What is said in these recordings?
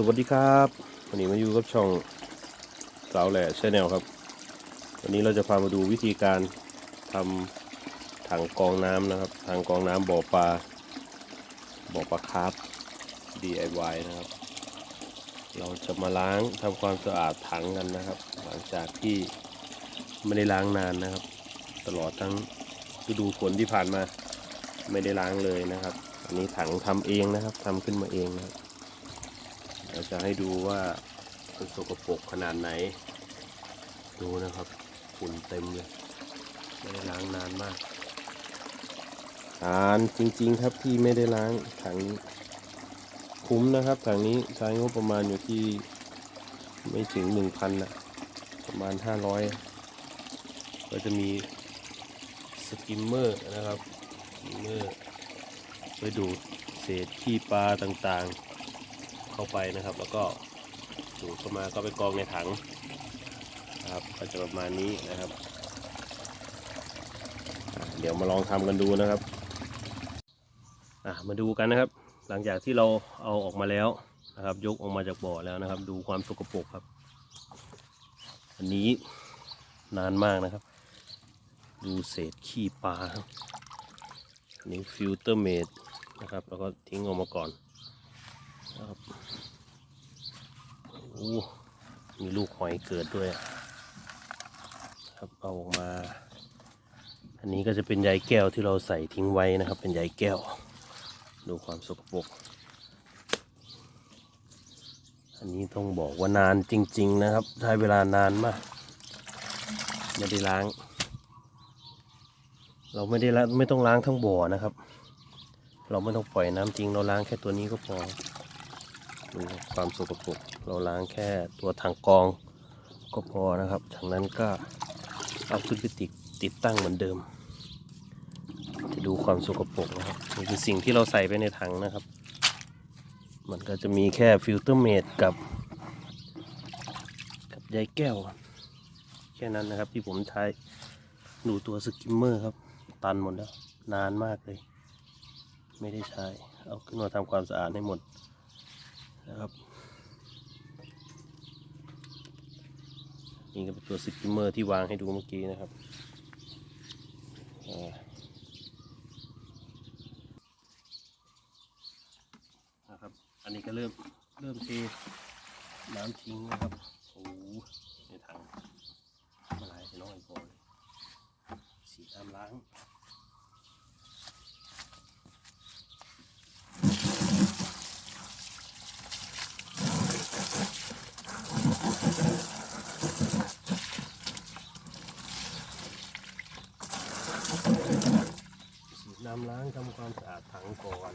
สวัสดีครับวันนี้มาอยู่กับช่องสาวแหล่ชาแนลครับ วันนี้เราจะพามาดูวิธีการทำถังกองน้ำนะครับถังกองน้ำบ่อปลาบ่อปลาคาร์ฟ DIY นะครับ เราจะมาล้างทำความสะอาดถังกันนะครับ หลังจากที่ไม่ได้ล้างนานนะครับ ตลอดทั้งฤดูฝนที่ผ่านมาไม่ได้ล้างเลยนะครับ อันนี้ถังทำเองนะครับทำขึ้นมาเองนะครับ เราจะให้ดูว่ามันสกปรกขนาดไหน ดูนะครับฝุ่นเต็มเลยไม่ได้ล้างนานมากทานจริงๆครับที่ไม่ได้ล้างถังนี้คุ้มนะครับถังนี้ใช้งบประมาณอยู่ที่ไม่ถึงหนึ่งพันนะประมาณห้าร้อยก็จะมีสกิมเมอร์นะครับสกิมเมอร์ไปดูดเศษขี้ปลาต่างๆ เข้าไปนะครับ แล้วก็ดูดเข้ามาก็ไปกองในถังนะครับก็จะประมาณนี้นะครับ เดี๋ยวมาลองทำกันดูนะครับมาดูกันนะครับ หลังจากที่เราเอาออกมาแล้วนะครับ ยกออกมาจากบ่อแล้วนะครับ ดูความสกปรกครับ อันนี้นานมากนะครับ ดูเศษขี้ปลาครับอันนี้ฟิลเตอร์เมดนะครับ แล้วก็ทิ้งออกมาก่อน นะครับโอ้มีลูกหอยเกิดด้วยครับเอาออกมา อันนี้ก็จะเป็นใยแก้วที่เราใส่ทิ้งไว้นะครับ เป็นใยแก้ว ดูความสกปรกอันนี้ต้องบอกว่านานจริง ๆ นะครับใช้เวลานานมากไม่ได้ล้าง เราไม่ได้ล้างไม่ต้องล้างทั้งบ่อนะครับ เราไม่ต้องปล่อยน้ำจริงเราล้างแค่ตัวนี้ก็พอ ดูความสกปรกเราล้างแค่ตัวถังกรองก็พอนะครับจากนั้นก็เอาขึ้นไปติดติดตั้งเหมือนเดิม จะดูความสกปรกนะครับนี่คือสิ่งที่เราใส่ไปในถังนะครับ มันก็จะมีแค่ฟิลเตอร์เมดกับ กับใยแก้ว แค่นั้นนะครับที่ผมใช้ดูตัวสกิมเมอร์ครับ ตันหมดแล้ว นานมากเลย ไม่ได้ใช้ เอาขึ้นมาทำความสะอาดให้หมด นะครับ นี่ก็เป็นตัวสกิมเมอร์ที่วางให้ดูเมื่อกี้นะครับนะครับ อันนี้ก็เริ่มเริ่มเทน้ำทิ้งนะครับ โอ้โหในถังมาหลายไปน้อยพอเลยสีน้ำล้าง ฉีดน้ำ ล้างทำความสะอาดถังก่อน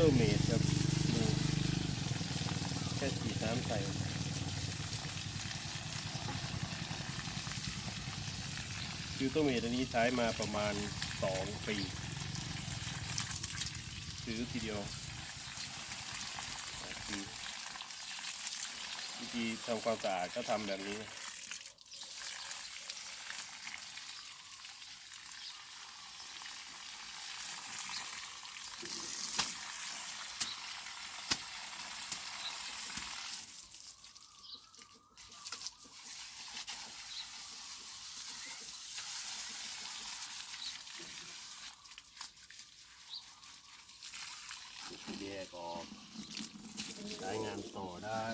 อร์เมดครับดูแค่ฉีน้ำใส่ฟิลเตอร์เมดอันนี้ใช้มาประมาณสองปี ซื้อทีเดียวคือวิธีทำความสะอาดก็ทำแบบนี้ ออกใช้งานต่อได้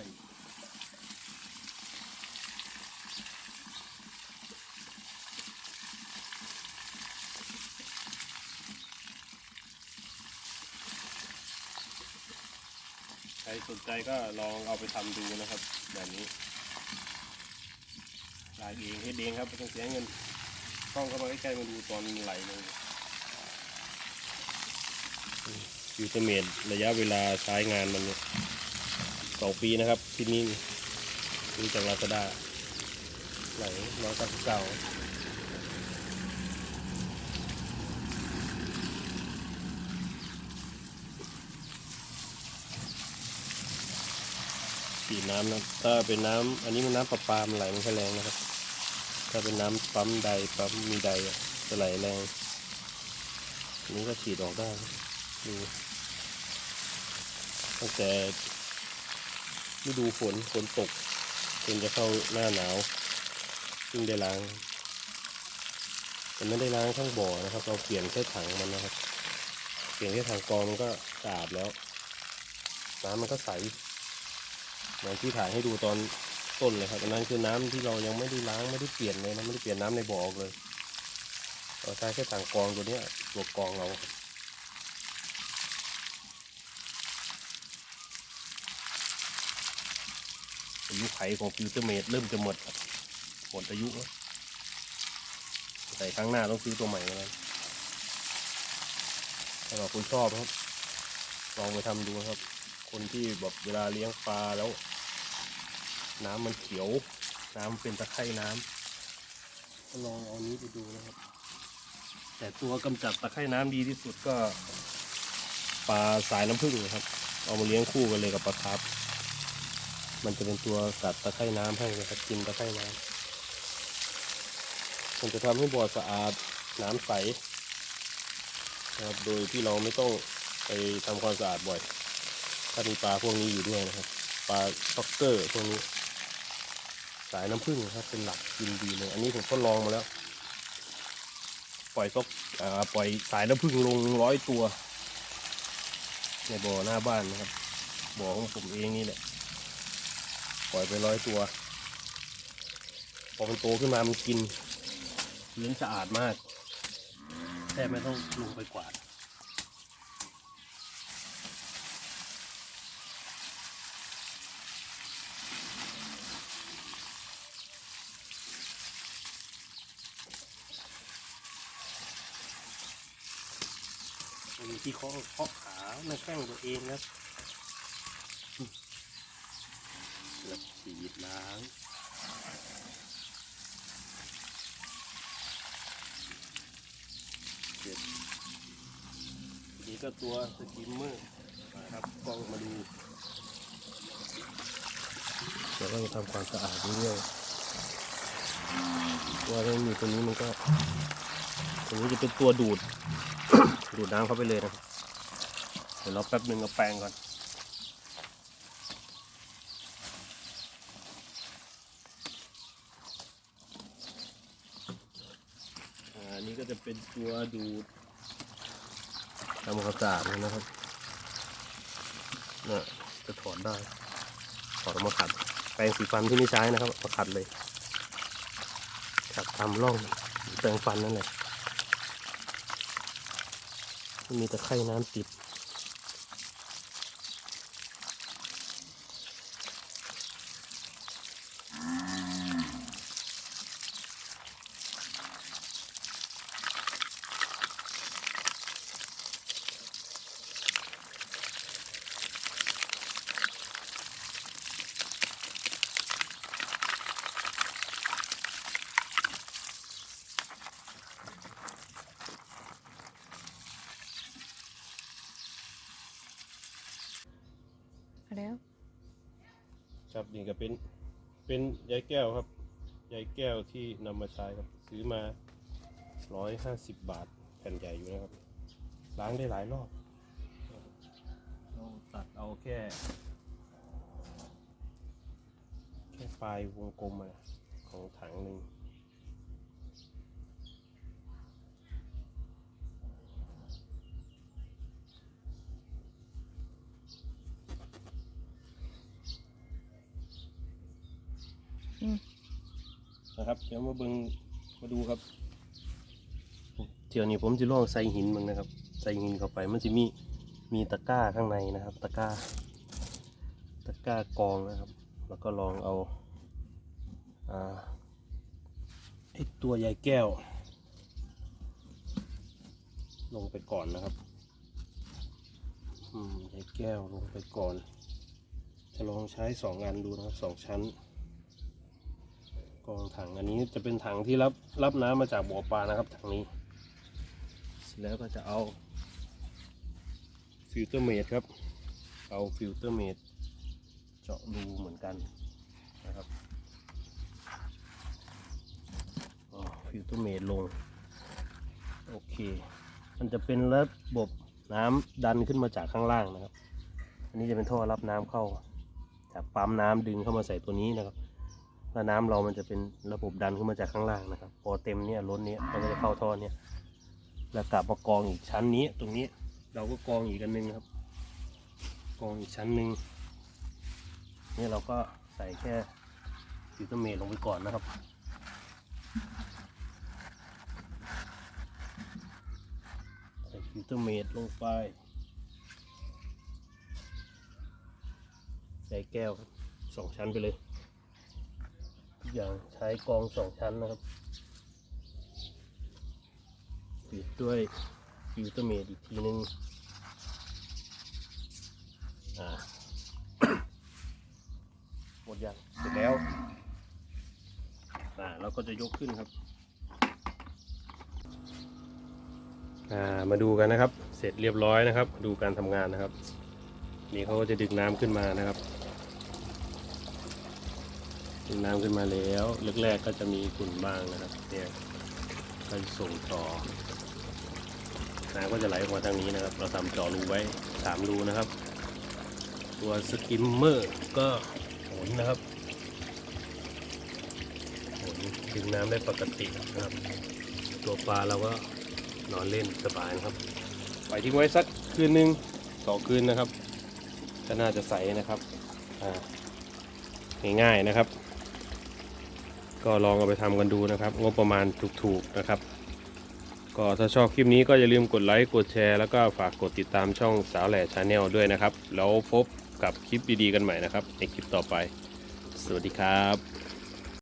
ใครสนใจก็ลองเอาไปทำดูนะครับ แบบนี้ลายเองเฮ็ดเองครับไม่ต้องเสียเงินกล้องเข้ามาใกล้ๆมาดูตอนไหลเลง ยูเทเมดระยะเวลาใช้งานมันเนี่ยสองปีนะครับที่นี่ดูจากลาซาด้าไหลร้อยเก้าสิบเก้าฉีดน้ำนะถ้าเป็นน้ำอันนี้มันน้ำประปามันไหลไม่ค่อยแรงนะครับ ถ้าเป็นน้ำปั๊มใดปั๊มมีใดจะไหลแรง อันนี้ก็ฉีดออกได้ ดูตั้งแต่ฤดูฝนฝนตกจนจะเข้าหน้าหนาวซึ่งได้ล้างแต่ไม่ได้ล้างข้างบ่อนะครับ เราเปลี่ยนแค่ถังมันนะครับ เปลี่ยนแค่ถังกรองมันก็สะอาดแล้ว น้ำมันก็ใสอย่างที่ถ่ายให้ดูตอนต้นเลยครับอันนั้นคือน้ำที่เรายังไม่ได้ล้างไม่ได้เปลี่ยนเลยนะไม่ได้เปลี่ยนน้ำในบ่อออเลยเราใช้แค่ถังกรองตัวเนี้ยตัวกรองเราครับ อายุไขของฟิวเตอร์เมดเริ่มจะหมดหมดอายุแล้วใส่ครั้งหน้าต้องซื้อตัวใหม่มาแล้วถ้าเราคุณชอบครับ ลองไปทำดูครับ คนที่แบบเวลาเลี้ยงปลาแล้ว น้ำมันเขียว น้ำเป็นตะไคร่น้ำก็ลองเอานี้ไปดูนะครับ แต่ตัวกำจัดตะไคร่น้ำดีที่สุดก็ปลาสายน้ำผึ้งนะครับ เอามาเลี้ยงคู่กันเลยกับปลาคาร์ฟ มันจะเป็นตัวกัดตะไคร่น้ำให้นะครับกินตะไคร่น้ำมันจะทำให้บ่อสะอาดน้ำใสนะครับโดยที่เราไม่ต้องไปทำความสะอาดบ่อย ถ้ามีปลาพวกนี้อยู่ด้วยนะครับ ปลาซ็อกเกอร์พวกนี้ สายน้ำผึ้งครับเป็นหลักกินดีเลย อันนี้ผมทดลองมาแล้ว ปล่อยซอกอปล่อยสายน้ำผึ้งลงร้อยตัว ในบ่อหน้าบ้านนะครับบ่อของผมเองนี่แหละ ปล่อยไปร้อยตัว พอมันโตขึ้นมามันกินพื้นสะอาดมากแทบไม่ต้องลงไปกวาดมันมีที่เคาะเคาะขาในแข้งตัวเองนะ แล้วฉีดล้างเสร็จนี้ก็ตัวสกิมเมอร์นะครับกล้องมาดูเดี๋ยวเราจะทำความสะอาดเรื่อยๆว่าเรื่องอยู่ตรงนี้มันก็ตรงนี้จะเป็นตัวดูด ดูดน้ำเข้าไปเลยนะเดี๋ยวเราแป๊บหนึ่งเอาแปรงก่อน อ่าอันนี้ก็จะ เป็นตัวดูดทำความสะอาดเลยนะครับเนี่ยจะถอดได้ ถอดออกมาขัดแปรงสีฟันที่ไม่ใช้นะครับมาขัดเลยขัดตามร่องแปรงฟันนั่นแหละมีตะไคร่น้ำติด แล้ว ครับ นี่ก็เป็นเป็นยายแก้วครับยายแก้วที่นำมาใช้ครับ ซื้อมาร้อยห้าสิบบาทแผ่นใหญ่อยู่นะครับ ล้างได้หลายรอบเราตัดเอาแค่แค่ปลายวงกลมอะของถังหนึ่ง นะครับ เดี๋ยวมาเบิงมาดูครับเดี๋ยวนี้ผมจะลองใส่หินมึงนะครับ ใส่หินเข้าไปมันจะมีมีตะกร้าข้างในนะครับ ตะกร้า ตะกร้ากองนะครับ แล้วก็ลองเอาอ่าไอตัวใยแก้ว ลงไปก่อนนะครับอืมใยแก้วลงไปก่อน จะลองใช้สองอันดูนะครับสองชั้น องถังอันนี้จะเป็นถังที่รับรับน้ำมาจากบ่อปลานะครับถังนี้เสร็จแล้วก็จะเอาฟิลเตอร์เมดครับ เอาฟิลเตอร์เมดเจาะรูเหมือนกันนะครับฟิลเตอร์เมดลง โอเค มันจะเป็นระบบน้ำดันขึ้นมาจากข้างล่างนะครับ อันนี้จะเป็นท่อรับน้ำเข้า จากปั๊มน้ำดึงเข้ามาใส่ตัวนี้นะครับ แล้วน้ำเรามันจะเป็นระบบดันขึ้นมาจากข้างล่างนะครับ พอเต็มเนี่ยล้นเนี้ยมันก็จะเข้าท่อเนี่ย แล้วกลับมากองอีกชั้นนี้ตรงนี้เราก็กองอีกอันหนึงครับ กองอีกชั้นหนึ่งนี่เราก็ใส่แค่ฟิลเตอร์เมดลงไปก่อนนะครับใส่ฟิลเตอร์เมดลงไปใส่แก้วสองชั้นไปเลย อย่างใช้กองสองชั้นนะครับปิดด้วยฟิลเตอร์เมดอีกทีนึงอ่าหมดยังเสร็จแล้วอ่าเราก็จะยกขึ้นครับอ่ามาดูกันนะครับ เสร็จเรียบร้อยนะครับ ดูการทำงานนะครับ นี่เขาก็จะดึงน้ำขึ้นมานะครับ ดึงน้ำขึ้นมาแล้วแรกๆก็จะมีฝุ่นบ้างนะครับเนี่ยก็ส่งต่อน้ำก็จะไหลออกมาทางนี้นะครับ เราทำจาะรูไว้สามรูนะครับ ตัวสกิมเมอร์ก็หมุนนะครับหมุนดึงน้ำได้ปกตินะครับ ตัวปลาเราก็นอนเล่นสบายนะครับปล่อยทิ้งไว้สักคืนหนึ่งสองคืนนะครับก็น่าจะใสนะครับง่ายๆนะครับ ก็ลองเอาไปทำกันดูนะครับ งบประมาณถูกๆนะครับ ก็ถ้าชอบคลิปนี้ก็อย่าลืมกดไลค์กดแชร์ แล้วก็ฝากกดติดตามช่องสาวแหล่ชาแนลด้วยนะครับ แล้วพบกับคลิปดีๆกันใหม่นะครับ ในคลิปต่อไป สวัสดีครับ